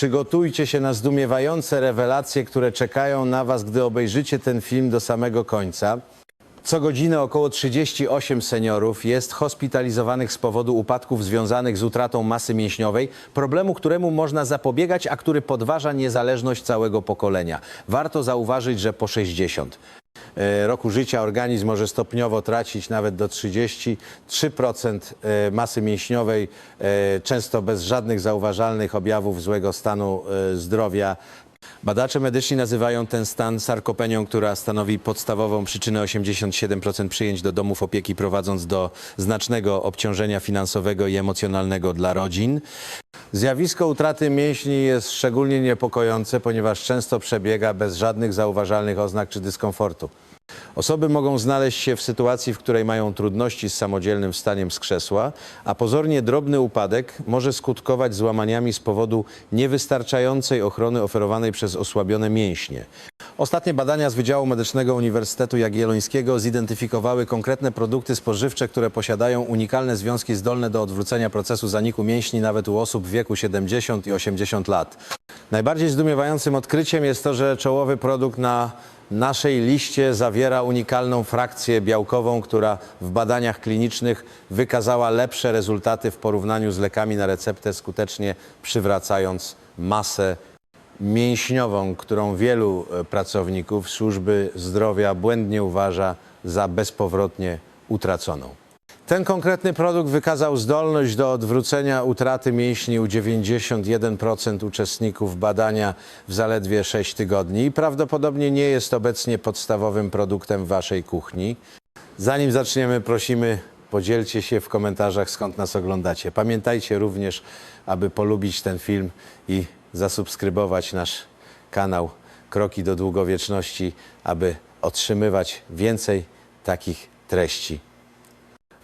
Przygotujcie się na zdumiewające rewelacje, które czekają na Was, gdy obejrzycie ten film do samego końca. Co godzinę około 38 seniorów jest hospitalizowanych z powodu upadków związanych z utratą masy mięśniowej, problemu, któremu można zapobiegać, a który podważa niezależność całego pokolenia. Warto zauważyć, że po 60 e, roku życia organizm może stopniowo tracić nawet do 33% e, masy mięśniowej, e, często bez żadnych zauważalnych objawów złego stanu e, zdrowia. Badacze medyczni nazywają ten stan sarkopenią, która stanowi podstawową przyczynę 87% przyjęć do domów opieki, prowadząc do znacznego obciążenia finansowego i emocjonalnego dla rodzin. Zjawisko utraty mięśni jest szczególnie niepokojące, ponieważ często przebiega bez żadnych zauważalnych oznak czy dyskomfortu. Osoby mogą znaleźć się w sytuacji, w której mają trudności z samodzielnym wstaniem z krzesła, a pozornie drobny upadek może skutkować złamaniami z powodu niewystarczającej ochrony oferowanej przez osłabione mięśnie. Ostatnie badania z Wydziału Medycznego Uniwersytetu Jagiellońskiego zidentyfikowały konkretne produkty spożywcze, które posiadają unikalne związki zdolne do odwrócenia procesu zaniku mięśni nawet u osób w wieku 70 i 80 lat. Najbardziej zdumiewającym odkryciem jest to, że czołowy produkt na naszej liście zawiera unikalną frakcję białkową, która w badaniach klinicznych wykazała lepsze rezultaty w porównaniu z lekami na receptę, skutecznie przywracając masę mięśniową, którą wielu e, pracowników służby zdrowia błędnie uważa za bezpowrotnie utraconą. Ten konkretny produkt wykazał zdolność do odwrócenia utraty mięśni u 91% uczestników badania w zaledwie 6 tygodni i prawdopodobnie nie jest obecnie podstawowym produktem waszej kuchni. Zanim zaczniemy, prosimy, podzielcie się w komentarzach, skąd nas oglądacie. Pamiętajcie również, aby polubić ten film i zasubskrybować nasz kanał Kroki do Długowieczności, aby otrzymywać więcej takich treści.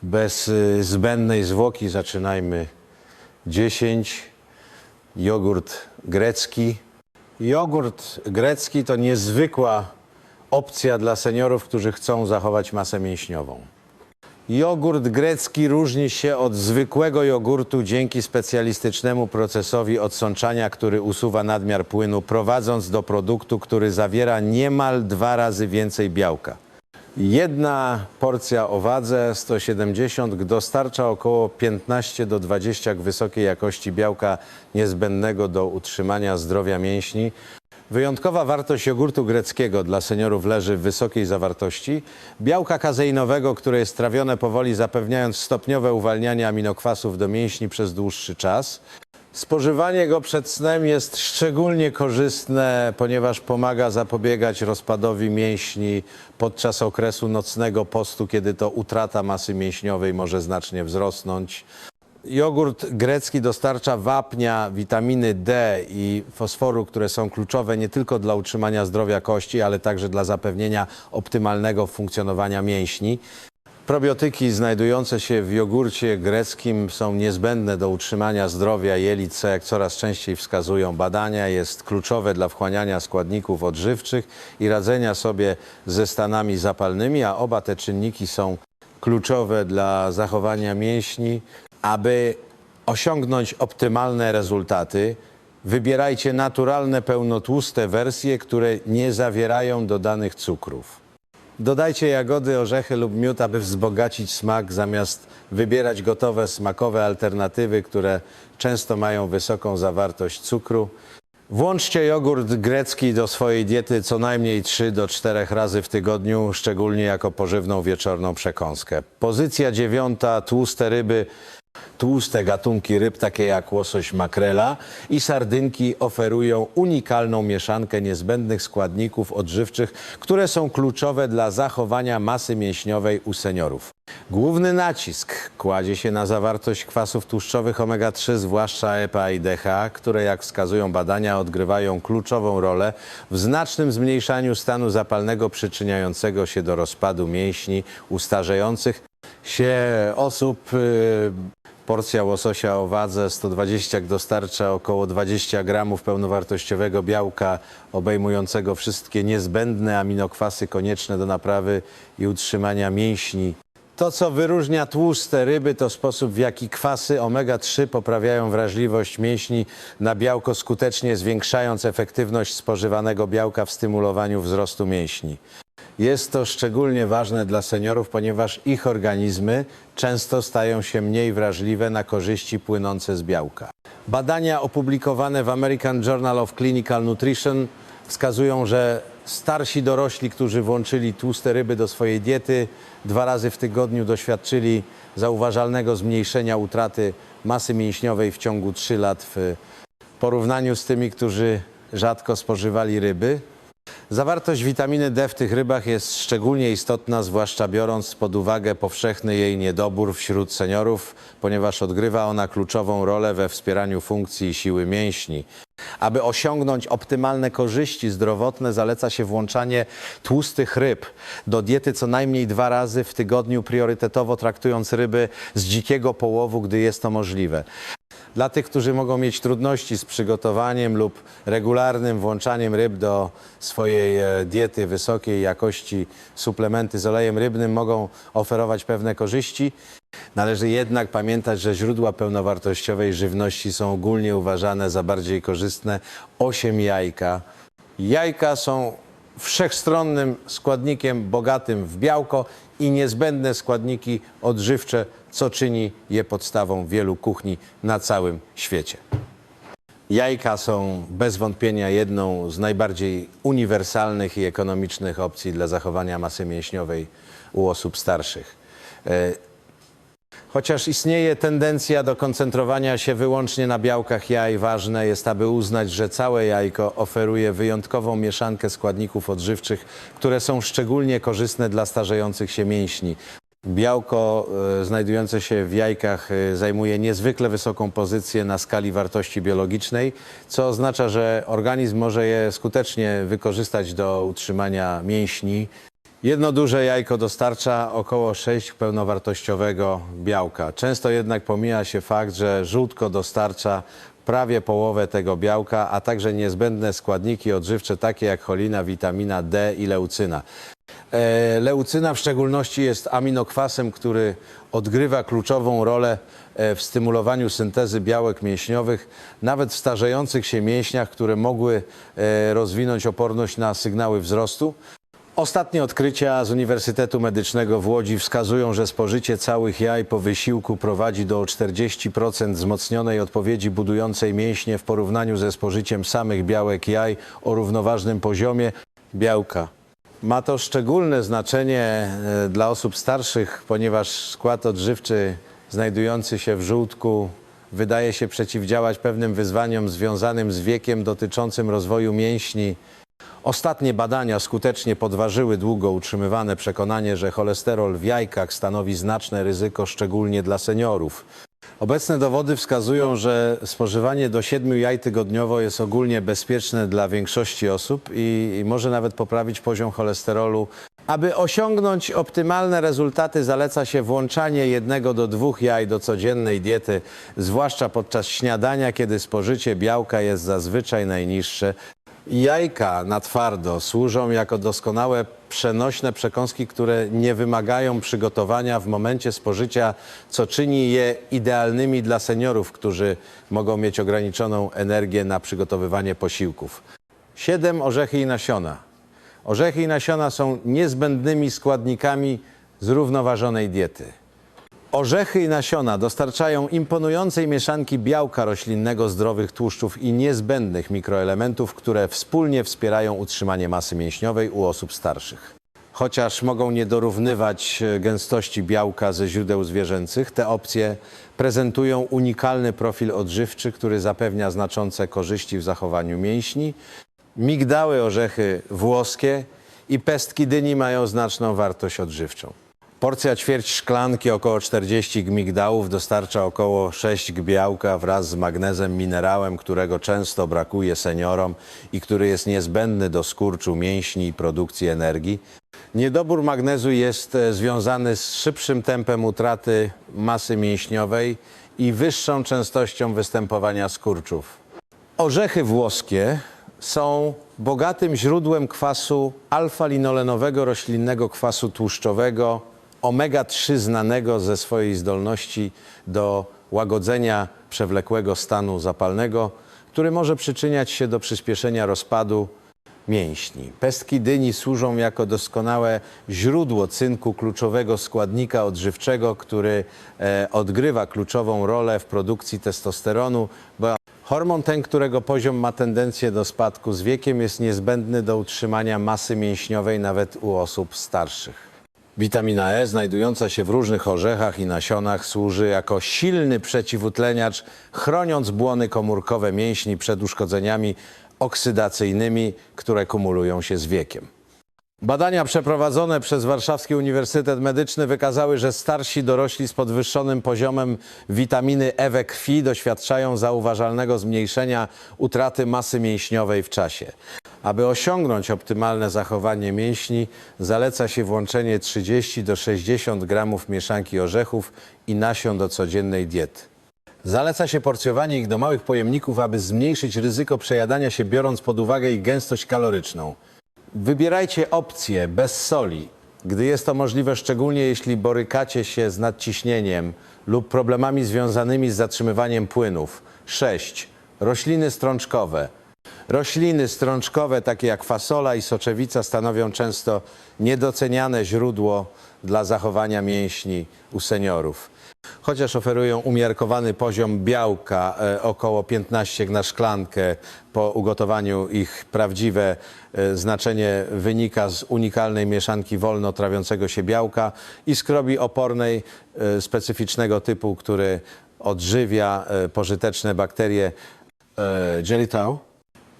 Bez y, zbędnej zwłoki zaczynajmy. 10. Jogurt grecki. Jogurt grecki to niezwykła opcja dla seniorów, którzy chcą zachować masę mięśniową. Jogurt grecki różni się od zwykłego jogurtu dzięki specjalistycznemu procesowi odsączania, który usuwa nadmiar płynu, prowadząc do produktu, który zawiera niemal dwa razy więcej białka. Jedna porcja o wadze 170 dostarcza około 15 do 20 wysokiej jakości białka niezbędnego do utrzymania zdrowia mięśni. Wyjątkowa wartość jogurtu greckiego dla seniorów leży w wysokiej zawartości białka kazeinowego, które jest trawione powoli, zapewniając stopniowe uwalnianie aminokwasów do mięśni przez dłuższy czas. Spożywanie go przed snem jest szczególnie korzystne, ponieważ pomaga zapobiegać rozpadowi mięśni podczas okresu nocnego postu, kiedy to utrata masy mięśniowej może znacznie wzrosnąć. Jogurt grecki dostarcza wapnia, witaminy D i fosforu, które są kluczowe nie tylko dla utrzymania zdrowia kości, ale także dla zapewnienia optymalnego funkcjonowania mięśni. Probiotyki znajdujące się w jogurcie greckim są niezbędne do utrzymania zdrowia jelit, co jak coraz częściej wskazują badania, jest kluczowe dla wchłaniania składników odżywczych i radzenia sobie ze stanami zapalnymi, a oba te czynniki są kluczowe dla zachowania mięśni. Aby osiągnąć optymalne rezultaty, wybierajcie naturalne, pełnotłuste wersje, które nie zawierają dodanych cukrów. Dodajcie jagody, orzechy lub miód, aby wzbogacić smak, zamiast wybierać gotowe, smakowe alternatywy, które często mają wysoką zawartość cukru. Włączcie jogurt grecki do swojej diety co najmniej 3 do 4 razy w tygodniu, szczególnie jako pożywną wieczorną przekąskę. Pozycja dziewiąta, tłuste ryby. Tłuste gatunki ryb, takie jak łosoś makrela i sardynki, oferują unikalną mieszankę niezbędnych składników odżywczych, które są kluczowe dla zachowania masy mięśniowej u seniorów. Główny nacisk kładzie się na zawartość kwasów tłuszczowych omega-3, zwłaszcza EPA i DHA, które, jak wskazują badania, odgrywają kluczową rolę w znacznym zmniejszaniu stanu zapalnego przyczyniającego się do rozpadu mięśni u starzejących się osób. Porcja łososia o wadze 120 dostarcza około 20 gramów pełnowartościowego białka obejmującego wszystkie niezbędne aminokwasy konieczne do naprawy i utrzymania mięśni To, co wyróżnia tłuste ryby, to sposób, w jaki kwasy omega-3 poprawiają wrażliwość mięśni na białko, skutecznie zwiększając efektywność spożywanego białka w stymulowaniu wzrostu mięśni. Jest to szczególnie ważne dla seniorów, ponieważ ich organizmy często stają się mniej wrażliwe na korzyści płynące z białka. Badania opublikowane w American Journal of Clinical Nutrition wskazują, że starsi dorośli, którzy włączyli tłuste ryby do swojej diety, dwa razy w tygodniu doświadczyli zauważalnego zmniejszenia utraty masy mięśniowej w ciągu 3 lat w porównaniu z tymi, którzy rzadko spożywali ryby. Zawartość witaminy D w tych rybach jest szczególnie istotna, zwłaszcza biorąc pod uwagę powszechny jej niedobór wśród seniorów, ponieważ odgrywa ona kluczową rolę we wspieraniu funkcji i siły mięśni. Aby osiągnąć optymalne korzyści zdrowotne, zaleca się włączanie tłustych ryb do diety co najmniej dwa razy w tygodniu, priorytetowo traktując ryby z dzikiego połowu, gdy jest to możliwe. Dla tych, którzy mogą mieć trudności z przygotowaniem lub regularnym włączaniem ryb do swojej e, diety wysokiej jakości, suplementy z olejem rybnym mogą oferować pewne korzyści. Należy jednak pamiętać, że źródła pełnowartościowej żywności są ogólnie uważane za bardziej korzystne. 8 jajka. Jajka są wszechstronnym składnikiem bogatym w białko i niezbędne składniki odżywcze, co czyni je podstawą wielu kuchni na całym świecie. Jajka są bez wątpienia jedną z najbardziej uniwersalnych i ekonomicznych opcji dla zachowania masy mięśniowej u osób starszych. E, Chociaż istnieje tendencja do koncentrowania się wyłącznie na białkach jaj, ważne jest, aby uznać, że całe jajko oferuje wyjątkową mieszankę składników odżywczych, które są szczególnie korzystne dla starzejących się mięśni. Białko e, znajdujące się w jajkach e, zajmuje niezwykle wysoką pozycję na skali wartości biologicznej, co oznacza, że organizm może je skutecznie wykorzystać do utrzymania mięśni. Jedno duże jajko dostarcza około 6 pełnowartościowego białka. Często jednak pomija się fakt, że żółtko dostarcza prawie połowę tego białka, a także niezbędne składniki odżywcze takie jak cholina, witamina D i leucyna. E, Leucyna w szczególności jest aminokwasem, który odgrywa kluczową rolę e, w stymulowaniu syntezy białek mięśniowych, nawet w starzejących się mięśniach, które mogły e, rozwinąć oporność na sygnały wzrostu. Ostatnie odkrycia z Uniwersytetu Medycznego w Łodzi wskazują, że spożycie całych jaj po wysiłku prowadzi do 40% wzmocnionej odpowiedzi budującej mięśnie w porównaniu ze spożyciem samych białek jaj o równoważnym poziomie białka. Ma to szczególne znaczenie e, dla osób starszych, ponieważ skład odżywczy znajdujący się w żółtku wydaje się przeciwdziałać pewnym wyzwaniom związanym z wiekiem dotyczącym rozwoju mięśni. Ostatnie badania skutecznie podważyły długo utrzymywane przekonanie, że cholesterol w jajkach stanowi znaczne ryzyko, szczególnie dla seniorów. Obecne dowody wskazują, że spożywanie do 7 jaj tygodniowo jest ogólnie bezpieczne dla większości osób i, i może nawet poprawić poziom cholesterolu. Aby osiągnąć optymalne rezultaty, zaleca się włączanie jednego do dwóch jaj do codziennej diety, zwłaszcza podczas śniadania, kiedy spożycie białka jest zazwyczaj najniższe. Jajka na twardo służą jako doskonałe przenośne przekąski, które nie wymagają przygotowania w momencie spożycia, co czyni je idealnymi dla seniorów, którzy mogą mieć ograniczoną energię na przygotowywanie posiłków. 7 orzechy i nasiona. Orzechy i nasiona są niezbędnymi składnikami zrównoważonej diety. Orzechy i nasiona dostarczają imponującej mieszanki białka roślinnego, zdrowych tłuszczów i niezbędnych mikroelementów, które wspólnie wspierają utrzymanie masy mięśniowej u osób starszych. Chociaż mogą nie dorównywać e, gęstości białka ze źródeł zwierzęcych, te opcje prezentują unikalny profil odżywczy, który zapewnia znaczące korzyści w zachowaniu mięśni. Migdały, orzechy włoskie i pestki dyni mają znaczną wartość odżywczą. Porcja ćwierć szklanki, około 40 g migdałów, dostarcza około 6 g białka wraz z magnezem, minerałem, którego często brakuje seniorom i który jest niezbędny do skurczu mięśni i produkcji energii. Niedobór magnezu jest e, związany z szybszym tempem utraty masy mięśniowej i wyższą częstością występowania skurczów. Orzechy włoskie są bogatym źródłem kwasu alfa-linolenowego roślinnego kwasu tłuszczowego omega-3 znanego ze swojej zdolności do łagodzenia przewlekłego stanu zapalnego, który może przyczyniać się do przyspieszenia rozpadu mięśni. Pestki dyni służą jako doskonałe źródło cynku, kluczowego składnika odżywczego, który e, odgrywa kluczową rolę w produkcji testosteronu, bo hormon ten, którego poziom ma tendencję do spadku z wiekiem, jest niezbędny do utrzymania masy mięśniowej nawet u osób starszych. Witamina E, znajdująca się w różnych orzechach i nasionach, służy jako silny przeciwutleniacz, chroniąc błony komórkowe mięśni przed uszkodzeniami oksydacyjnymi, które kumulują się z wiekiem. Badania przeprowadzone przez Warszawski Uniwersytet Medyczny wykazały, że starsi dorośli z podwyższonym poziomem witaminy E we krwi doświadczają zauważalnego zmniejszenia utraty masy mięśniowej w czasie. Aby osiągnąć optymalne zachowanie mięśni, zaleca się włączenie 30 do 60 gramów mieszanki orzechów i nasion do codziennej diety. Zaleca się porcjowanie ich do małych pojemników, aby zmniejszyć ryzyko przejadania się, biorąc pod uwagę ich gęstość kaloryczną. Wybierajcie opcje bez soli, gdy jest to możliwe, szczególnie jeśli borykacie się z nadciśnieniem lub problemami związanymi z zatrzymywaniem płynów. 6. Rośliny strączkowe. Rośliny strączkowe, takie jak fasola i soczewica, stanowią często niedoceniane źródło dla zachowania mięśni u seniorów. Chociaż oferują umiarkowany poziom białka, e, około 15 na szklankę, po ugotowaniu ich prawdziwe e, znaczenie wynika z unikalnej mieszanki wolno trawiącego się białka i skrobi opornej e, specyficznego typu, który odżywia pożyteczne bakterie e, Jelitau.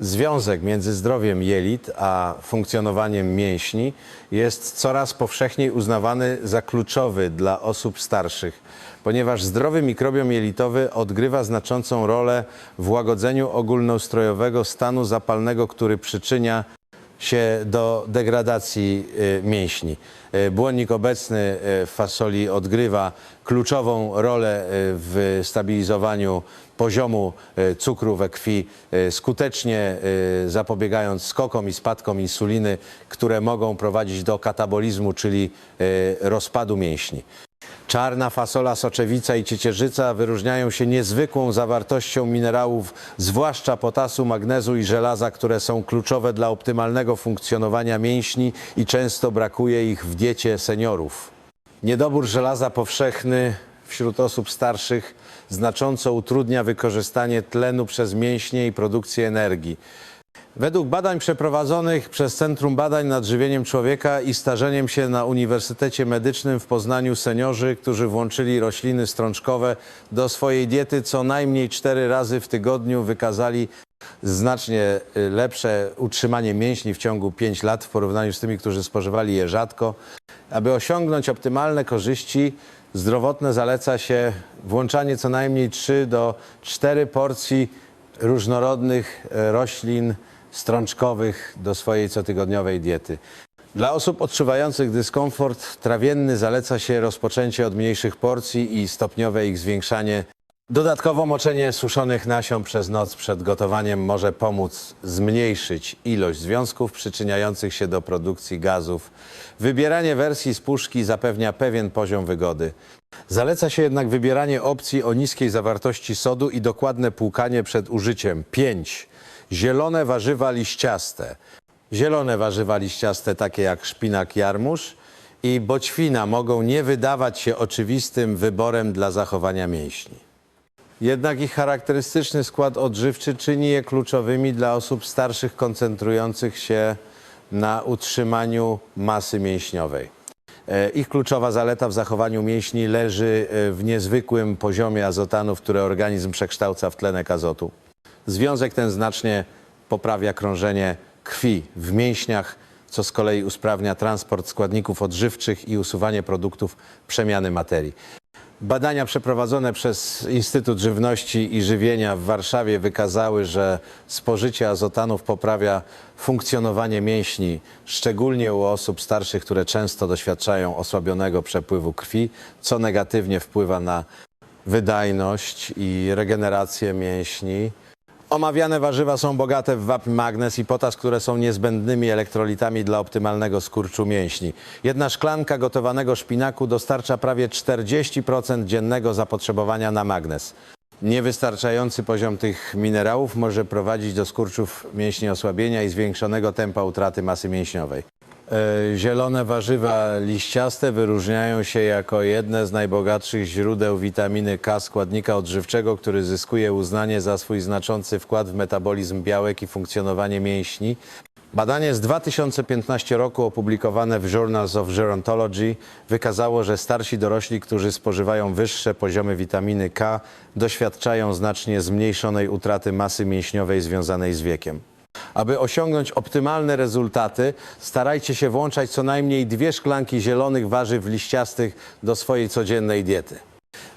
Związek między zdrowiem jelit a funkcjonowaniem mięśni jest coraz powszechniej uznawany za kluczowy dla osób starszych, ponieważ zdrowy mikrobiom jelitowy odgrywa znaczącą rolę w łagodzeniu ogólnoustrojowego stanu zapalnego, który przyczynia się do degradacji y, mięśni. Y, Błonnik obecny y, w fasoli odgrywa kluczową rolę w stabilizowaniu poziomu cukru we krwi, skutecznie zapobiegając skokom i spadkom insuliny, które mogą prowadzić do katabolizmu, czyli rozpadu mięśni. Czarna fasola, soczewica i ciecierzyca wyróżniają się niezwykłą zawartością minerałów, zwłaszcza potasu, magnezu i żelaza, które są kluczowe dla optymalnego funkcjonowania mięśni i często brakuje ich w diecie seniorów. Niedobór żelaza powszechny wśród osób starszych znacząco utrudnia wykorzystanie tlenu przez mięśnie i produkcję energii. Według badań przeprowadzonych przez Centrum Badań nad Żywieniem Człowieka i Starzeniem się na Uniwersytecie Medycznym w Poznaniu seniorzy, którzy włączyli rośliny strączkowe do swojej diety co najmniej cztery razy w tygodniu wykazali znacznie y, lepsze utrzymanie mięśni w ciągu 5 lat w porównaniu z tymi, którzy spożywali je rzadko. Aby osiągnąć optymalne korzyści zdrowotne zaleca się włączanie co najmniej 3 do 4 porcji różnorodnych e, roślin strączkowych do swojej cotygodniowej diety. Dla osób odczuwających dyskomfort trawienny zaleca się rozpoczęcie od mniejszych porcji i stopniowe ich zwiększanie. Dodatkowo moczenie suszonych nasion przez noc przed gotowaniem może pomóc zmniejszyć ilość związków przyczyniających się do produkcji gazów. Wybieranie wersji z puszki zapewnia pewien poziom wygody. Zaleca się jednak wybieranie opcji o niskiej zawartości sodu i dokładne płukanie przed użyciem. 5. Zielone warzywa liściaste. Zielone warzywa liściaste, takie jak szpinak jarmuż i boćwina, mogą nie wydawać się oczywistym wyborem dla zachowania mięśni. Jednak ich charakterystyczny skład odżywczy czyni je kluczowymi dla osób starszych koncentrujących się na utrzymaniu masy mięśniowej. E, Ich kluczowa zaleta w zachowaniu mięśni leży e, w niezwykłym poziomie azotanów, które organizm przekształca w tlenek azotu. Związek ten znacznie poprawia krążenie krwi w mięśniach, co z kolei usprawnia transport składników odżywczych i usuwanie produktów przemiany materii. Badania przeprowadzone przez Instytut Żywności i Żywienia w Warszawie wykazały, że spożycie azotanów poprawia funkcjonowanie mięśni, szczególnie u osób starszych, które często doświadczają osłabionego przepływu krwi, co negatywnie wpływa na wydajność i regenerację mięśni Omawiane warzywa są bogate w wapń, magnez i potas, które są niezbędnymi elektrolitami dla optymalnego skurczu mięśni. Jedna szklanka gotowanego szpinaku dostarcza prawie 40% dziennego zapotrzebowania na magnez. Niewystarczający poziom tych minerałów może prowadzić do skurczów mięśni osłabienia i zwiększonego tempa utraty masy mięśniowej. E, Zielone warzywa liściaste wyróżniają się jako jedne z najbogatszych źródeł witaminy K, składnika odżywczego, który zyskuje uznanie za swój znaczący wkład w metabolizm białek i funkcjonowanie mięśni. Badanie z 2015 roku opublikowane w Journals of Gerontology wykazało, że starsi dorośli, którzy spożywają wyższe poziomy witaminy K, doświadczają znacznie zmniejszonej utraty masy mięśniowej związanej z wiekiem. Aby osiągnąć optymalne rezultaty, starajcie się włączać co najmniej dwie szklanki zielonych warzyw liściastych do swojej codziennej diety.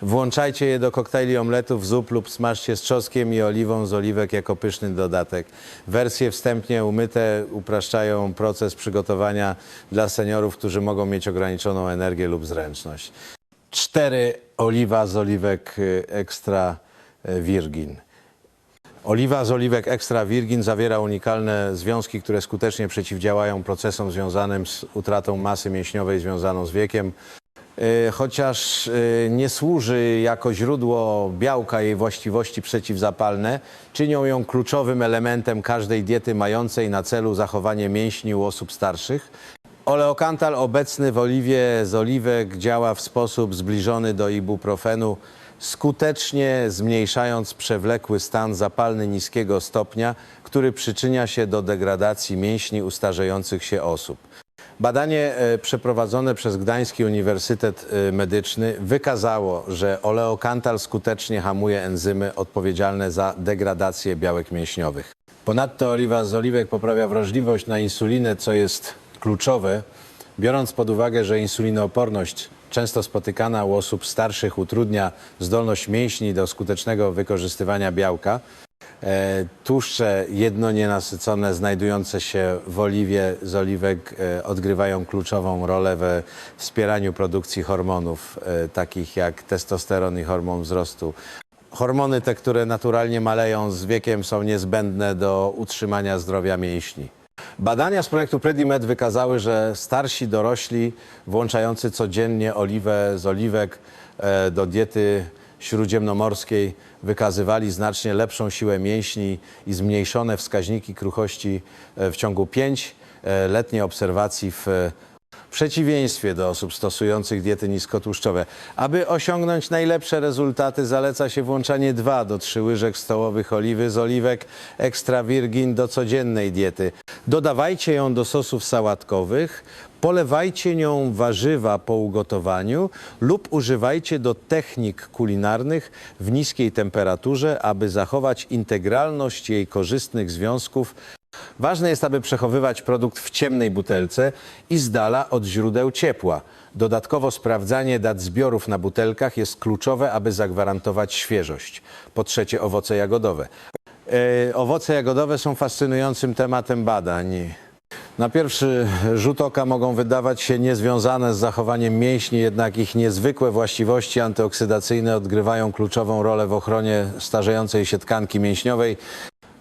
Włączajcie je do koktajli omletów, zup lub smażcie z czosnkiem i oliwą z oliwek jako pyszny dodatek. Wersje wstępnie umyte upraszczają proces przygotowania dla seniorów, którzy mogą mieć ograniczoną energię lub zręczność. 4. Oliwa z oliwek y, extra y, virgin. Oliwa z oliwek extra virgin zawiera unikalne związki, które skutecznie przeciwdziałają procesom związanym z utratą masy mięśniowej związaną z wiekiem. Y, Chociaż y, nie służy jako źródło białka jej właściwości przeciwzapalne, czynią ją kluczowym elementem każdej diety mającej na celu zachowanie mięśni u osób starszych. Oleokantal obecny w oliwie z oliwek działa w sposób zbliżony do ibuprofenu, skutecznie zmniejszając przewlekły stan zapalny niskiego stopnia, który przyczynia się do degradacji mięśni u starzejących się osób. Badanie e, przeprowadzone przez Gdański Uniwersytet e, Medyczny wykazało, że oleokantal skutecznie hamuje enzymy odpowiedzialne za degradację białek mięśniowych. Ponadto oliwa z oliwek poprawia wrażliwość na insulinę, co jest kluczowe, biorąc pod uwagę, że insulinooporność często spotykana u osób starszych utrudnia zdolność mięśni do skutecznego wykorzystywania białka. E, Tłuszcze jednonienasycone znajdujące się w oliwie z oliwek e, odgrywają kluczową rolę we wspieraniu produkcji hormonów, e, takich jak testosteron i hormon wzrostu. Hormony te, które naturalnie maleją z wiekiem, są niezbędne do utrzymania zdrowia mięśni. Badania z projektu PrediMed wykazały, że starsi dorośli włączający codziennie oliwę z oliwek e, do diety śródziemnomorskiej wykazywali znacznie lepszą siłę mięśni i zmniejszone wskaźniki kruchości e, w ciągu 5-letniej obserwacji w w przeciwieństwie do osób stosujących diety niskotłuszczowe. Aby osiągnąć najlepsze rezultaty zaleca się włączanie 2 do 3 łyżek stołowych oliwy z oliwek extra virgin do codziennej diety. Dodawajcie ją do sosów sałatkowych, polewajcie nią warzywa po ugotowaniu lub używajcie do technik kulinarnych w niskiej temperaturze, aby zachować integralność jej korzystnych związków Ważne jest, aby przechowywać produkt w ciemnej butelce i z dala od źródeł ciepła. Dodatkowo sprawdzanie dat zbiorów na butelkach jest kluczowe, aby zagwarantować świeżość. Po trzecie, owoce jagodowe. E, owoce jagodowe są fascynującym tematem badań. Na pierwszy rzut oka mogą wydawać się niezwiązane z zachowaniem mięśni, jednak ich niezwykłe właściwości antyoksydacyjne odgrywają kluczową rolę w ochronie starzejącej się tkanki mięśniowej.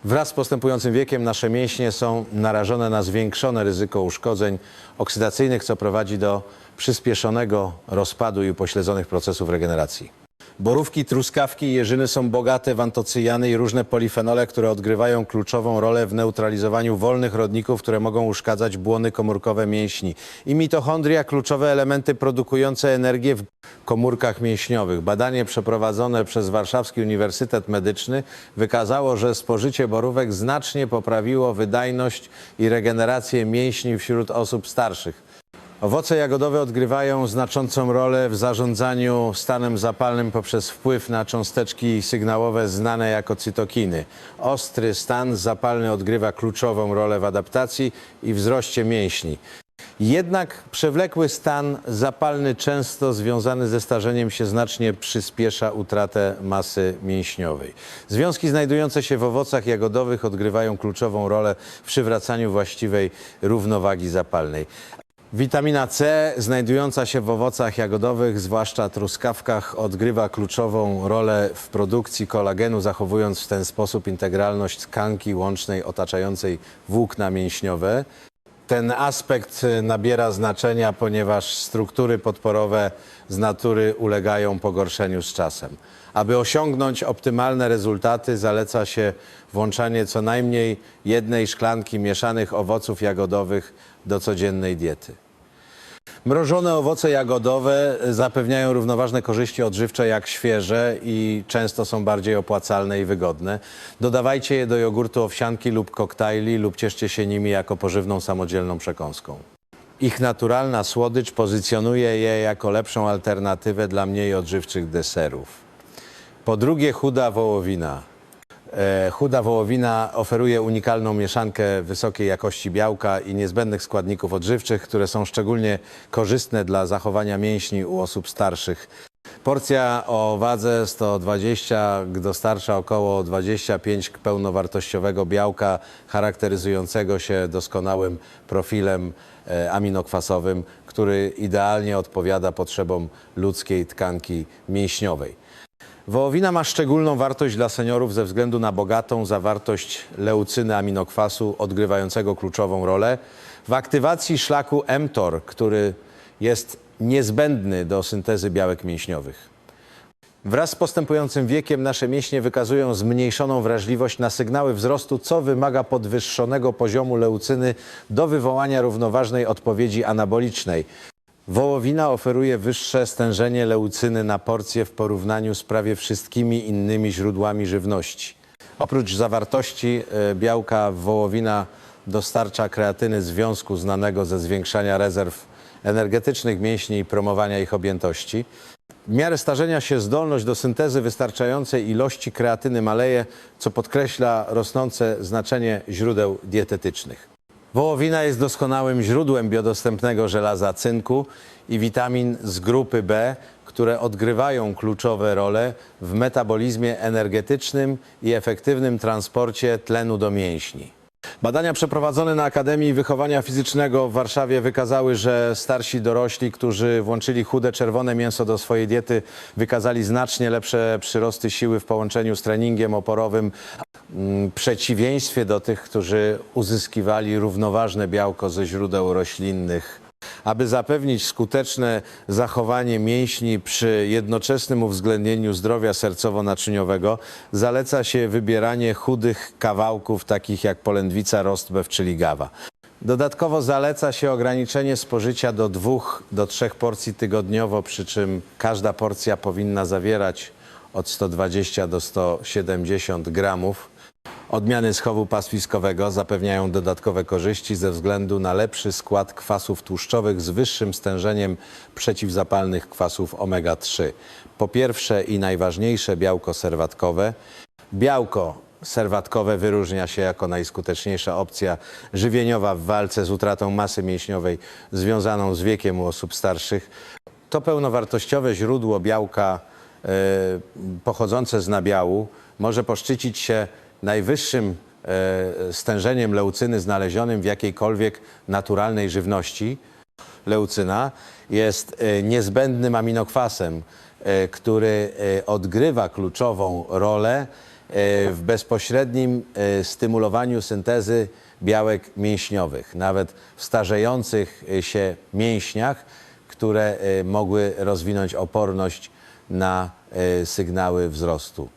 Wraz z postępującym wiekiem nasze mięśnie są narażone na zwiększone ryzyko uszkodzeń oksydacyjnych, co prowadzi do przyspieszonego rozpadu i upośledzonych procesów regeneracji. Borówki, truskawki i jeżyny są bogate w antocyjany i różne polifenole, które odgrywają kluczową rolę w neutralizowaniu wolnych rodników, które mogą uszkadzać błony komórkowe mięśni. I mitochondria, kluczowe elementy produkujące energię w komórkach mięśniowych. Badanie przeprowadzone przez Warszawski Uniwersytet Medyczny wykazało, że spożycie borówek znacznie poprawiło wydajność i regenerację mięśni wśród osób starszych. Owoce jagodowe odgrywają znaczącą rolę w zarządzaniu stanem zapalnym poprzez wpływ na cząsteczki sygnałowe znane jako cytokiny. Ostry stan zapalny odgrywa kluczową rolę w adaptacji i wzroście mięśni. Jednak przewlekły stan zapalny często związany ze starzeniem się znacznie przyspiesza utratę masy mięśniowej. Związki znajdujące się w owocach jagodowych odgrywają kluczową rolę w przywracaniu właściwej równowagi zapalnej. Witamina C, znajdująca się w owocach jagodowych, zwłaszcza truskawkach, odgrywa kluczową rolę w produkcji kolagenu, zachowując w ten sposób integralność tkanki łącznej otaczającej włókna mięśniowe. Ten aspekt y, nabiera znaczenia, ponieważ struktury podporowe z natury ulegają pogorszeniu z czasem. Aby osiągnąć optymalne rezultaty, zaleca się włączanie co najmniej jednej szklanki mieszanych owoców jagodowych do codziennej diety. Mrożone owoce jagodowe zapewniają równoważne korzyści odżywcze jak świeże i często są bardziej opłacalne i wygodne. Dodawajcie je do jogurtu owsianki lub koktajli lub cieszcie się nimi jako pożywną samodzielną przekąską. Ich naturalna słodycz pozycjonuje je jako lepszą alternatywę dla mniej odżywczych deserów. Po drugie, chuda wołowina. E, Chuda wołowina oferuje unikalną mieszankę wysokiej jakości białka i niezbędnych składników odżywczych, które są szczególnie korzystne dla zachowania mięśni u osób starszych. Porcja o wadze 120 dostarcza około 25 pełnowartościowego białka charakteryzującego się doskonałym profilem e, aminokwasowym, który idealnie odpowiada potrzebom ludzkiej tkanki mięśniowej. Wołowina ma szczególną wartość dla seniorów ze względu na bogatą zawartość leucyny aminokwasu odgrywającego kluczową rolę w aktywacji szlaku mTOR, który jest niezbędny do syntezy białek mięśniowych. Wraz z postępującym wiekiem nasze mięśnie wykazują zmniejszoną wrażliwość na sygnały wzrostu, co wymaga podwyższonego poziomu leucyny do wywołania równoważnej odpowiedzi anabolicznej. Wołowina oferuje wyższe stężenie leucyny na porcję w porównaniu z prawie wszystkimi innymi źródłami żywności. Oprócz zawartości e, białka wołowina dostarcza kreatyny związku znanego ze zwiększania rezerw energetycznych mięśni i promowania ich objętości. W miarę starzenia się zdolność do syntezy wystarczającej ilości kreatyny maleje, co podkreśla rosnące znaczenie źródeł dietetycznych. Wołowina jest doskonałym źródłem biodostępnego żelaza cynku i witamin z grupy B, które odgrywają kluczowe role w metabolizmie energetycznym i efektywnym transporcie tlenu do mięśni. Badania przeprowadzone na Akademii Wychowania Fizycznego w Warszawie wykazały, że starsi dorośli, którzy włączyli chude czerwone mięso do swojej diety, wykazali znacznie lepsze przyrosty siły w połączeniu z treningiem oporowym, mm, przeciwieństwie do tych, którzy uzyskiwali równoważne białko ze źródeł roślinnych. Aby zapewnić skuteczne zachowanie mięśni przy jednoczesnym uwzględnieniu zdrowia sercowo-naczyniowego, zaleca się wybieranie chudych kawałków, takich jak polędwica, rostbew czy ligawa. Dodatkowo zaleca się ograniczenie spożycia do dwóch do trzech porcji tygodniowo, przy czym każda porcja powinna zawierać od 120 do 170 gramów. Odmiany schowu pastwiskowego zapewniają dodatkowe korzyści ze względu na lepszy skład kwasów tłuszczowych z wyższym stężeniem przeciwzapalnych kwasów omega-3. Po pierwsze i najważniejsze białko serwatkowe. Białko serwatkowe wyróżnia się jako najskuteczniejsza opcja żywieniowa w walce z utratą masy mięśniowej związaną z wiekiem u osób starszych. To pełnowartościowe źródło białka e, pochodzące z nabiału może poszczycić się najwyższym e, stężeniem leucyny znalezionym w jakiejkolwiek naturalnej żywności. Leucyna jest e, niezbędnym aminokwasem, e, który odgrywa kluczową rolę w bezpośrednim stymulowaniu syntezy białek mięśniowych, nawet w starzejących się mięśniach, które mogły rozwinąć oporność na sygnały wzrostu.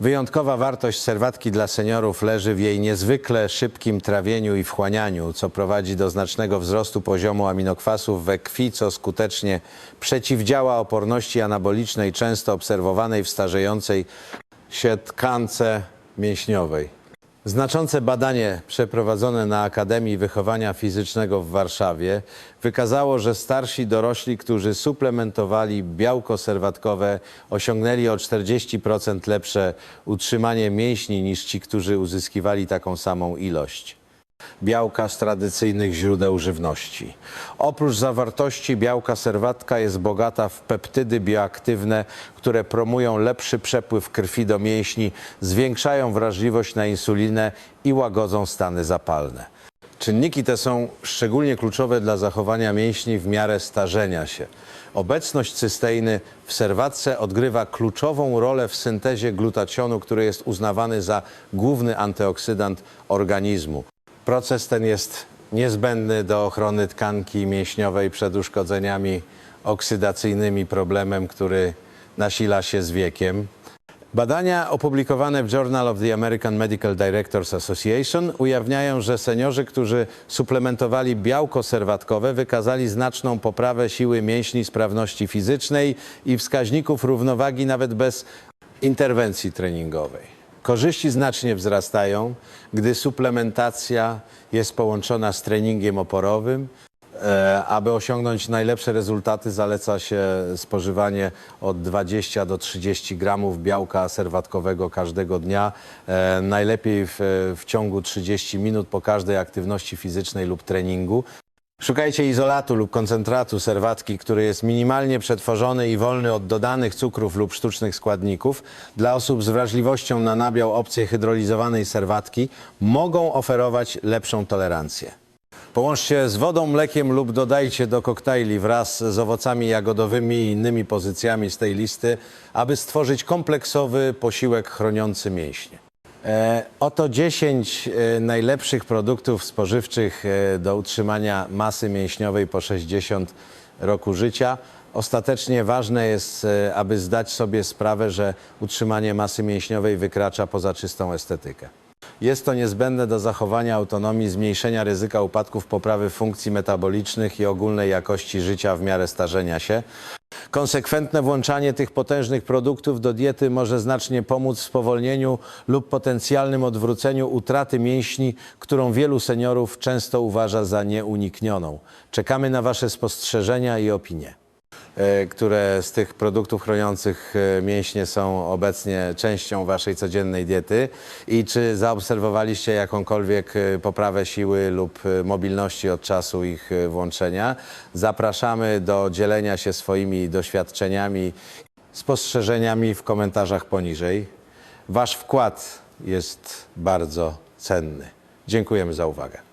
Wyjątkowa wartość serwatki dla seniorów leży w jej niezwykle szybkim trawieniu i wchłanianiu, co prowadzi do znacznego wzrostu poziomu aminokwasów we krwi, co skutecznie przeciwdziała oporności anabolicznej, często obserwowanej w starzejącej się tkance mięśniowej. Znaczące badanie przeprowadzone na Akademii Wychowania Fizycznego w Warszawie wykazało, że starsi dorośli, którzy suplementowali białko serwatkowe, osiągnęli o 40% lepsze utrzymanie mięśni niż ci, którzy uzyskiwali taką samą ilość białka z tradycyjnych źródeł żywności. Oprócz zawartości białka serwatka jest bogata w peptydy bioaktywne, które promują lepszy przepływ krwi do mięśni, zwiększają wrażliwość na insulinę i łagodzą stany zapalne. Czynniki te są szczególnie kluczowe dla zachowania mięśni w miarę starzenia się. Obecność cysteiny w serwatce odgrywa kluczową rolę w syntezie glutationu, który jest uznawany za główny antyoksydant organizmu. Proces ten jest niezbędny do ochrony tkanki mięśniowej przed uszkodzeniami oksydacyjnymi, problemem, który nasila się z wiekiem. Badania opublikowane w Journal of the American Medical Directors Association ujawniają, że seniorzy, którzy suplementowali białko serwatkowe, wykazali znaczną poprawę siły mięśni, sprawności fizycznej i wskaźników równowagi nawet bez interwencji treningowej. Korzyści znacznie wzrastają, gdy suplementacja jest połączona z treningiem oporowym, E, Aby osiągnąć najlepsze rezultaty, zaleca się spożywanie od 20 do 30 gramów białka serwatkowego każdego dnia. E, Najlepiej w, w ciągu 30 minut po każdej aktywności fizycznej lub treningu. Szukajcie izolatu lub koncentratu serwatki, który jest minimalnie przetworzony i wolny od dodanych cukrów lub sztucznych składników. Dla osób z wrażliwością na nabiał obcej hydrolizowanej serwatki mogą oferować lepszą tolerancję. Połączcie z wodą, mlekiem lub dodajcie do koktajli wraz z owocami jagodowymi i innymi pozycjami z tej listy, aby stworzyć kompleksowy posiłek chroniący mięśnie. E, oto 10 e, najlepszych produktów spożywczych e, do utrzymania masy mięśniowej po 60 roku życia. Ostatecznie ważne jest, aby zdać sobie sprawę, że utrzymanie masy mięśniowej wykracza poza czystą estetykę. Jest to niezbędne do zachowania autonomii, zmniejszenia ryzyka upadków, poprawy funkcji metabolicznych i ogólnej jakości życia w miarę starzenia się. Konsekwentne włączanie tych potężnych produktów do diety może znacznie pomóc w spowolnieniu lub potencjalnym odwróceniu utraty mięśni, którą wielu seniorów często uważa za nieuniknioną. Czekamy na Wasze spostrzeżenia i opinie które z tych produktów chroniących e, mięśnie są obecnie częścią waszej codziennej diety i czy zaobserwowaliście jakąkolwiek e, poprawę siły lub e, mobilności od czasu ich e, włączenia. Zapraszamy do dzielenia się swoimi doświadczeniami, spostrzeżeniami w komentarzach poniżej. Wasz wkład jest bardzo cenny. Dziękujemy za uwagę.